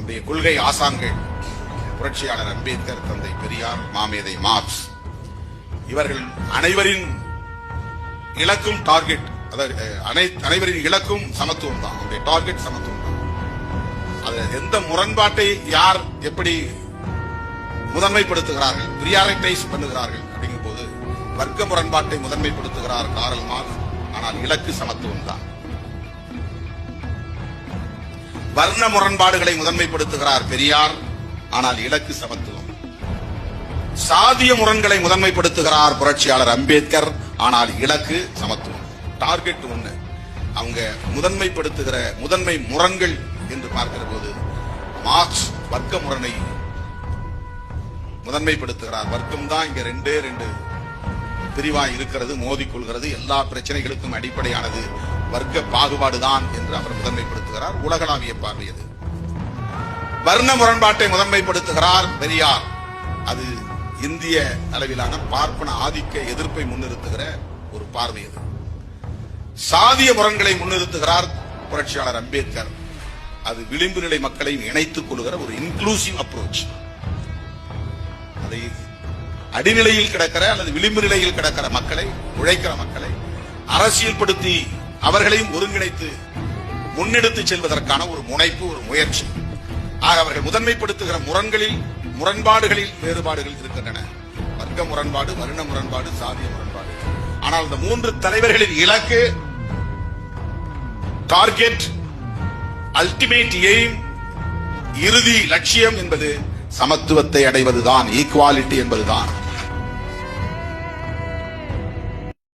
நம்முடைய கொள்கை ஆசான்கள் புரட்சியாளர் அம்பேத்கர் தந்தை பெரியார் மாமேதை மார்க்ஸ். இவர்கள் அனைவரின் இலக்கும் டார்கெட் அதாவது அனை- அனைவரின் இலக்கும் சமத்துவம் தான். அவருடைய டார்கெட் சமத்துவம் தான். அது எந்த முரண்பாட்டை யார் எப்படி முதன்மைப்படுத்துகிறார்கள் பிரியாரிட்டைஸ் பண்ணுகிறார்கள் அப்படிங்கும் போது வர்க்க முரண்பாட்டை முதன்மைப்படுத்துகிறார் காரல் மார்க் ஆனால் இலக்கு சமத்துவம் தான். வர்ண முரண்பாடுகளை முதன்மைப்படுத்துகிறார் பெரியார். ஆனால் இலக்கு சமத்துவம். சாதிய முரண்களை முதன்மைப்படுத்துகிறார் புரட்சியாளர் அம்பேத்கர். ஆனால் இலக்கு சமத்துவம். டார்கெட் ஒண்ணு. அவங்க முதன்மைப்படுத்துகிற முதன்மை முரண்கள் என்று பார்க்கிற போது மார்க்ஸ் வர்க்க முரணை முதன்மைப்படுத்துகிறார். வர்க்கம் தான் இங்க ரெண்டே ரெண்டு பிரிவா இருக்கிறது மோதிக்கொள்கிறது எல்லா பிரச்சனைகளுக்கும் அடிப்படையானது. வர்க்க பாகுபாடுதான் என்று அவர் முதன்மைப்படுத்துகிறார். உலகளாவிய பார்வை அது. வர்ண முரண்பாட்டை முதன்மைப்படுத்துகிறார் பெரியார். அது இந்திய அளவிலான பார்ப்பன ஆதிக்க எதிர்ப்பை முன்னிறுத்துகிற ஒரு பார்வை அது. சாதிய முரண்களை முன்னிறுத்துகிறார் புரட்சியாளர் அம்பேத்கர். அது விளிம்பு நிலை மக்களை இணைத்துக் கொள்கிற ஒரு இன்க்ளூசிவ் அப்ரோச் அதை அடிநிலையில் கிடக்கிற அல்லது விளிம்பு நிலையில் கிடக்கிற மக்களை உழைக்கிற மக்களை அரசியல்படுத்தி அவர்களையும் ஒருங்கிணைத்து முன்னெடுத்து செல்வதற்கான ஒரு முனைப்பு ஒரு முயற்சி. ஆக அவர்கள் முதன்மைப்படுத்துகிற முரண்களில் முரண்பாடுகளில் வேறுபாடுகள் இருக்கின்றன. வர்க்க முரண்பாடு வருண முரண்பாடு சாதிய முரண்பாடு. ஆனால் இந்த மூன்று தலைவர்களின் இலக்கு டார்கெட் அல்டிமேட் எய்ம் இறுதி லட்சியம் என்பது சமத்துவத்தை அடைவதுதான் ஈக்குவாலிட்டி என்பதுதான்.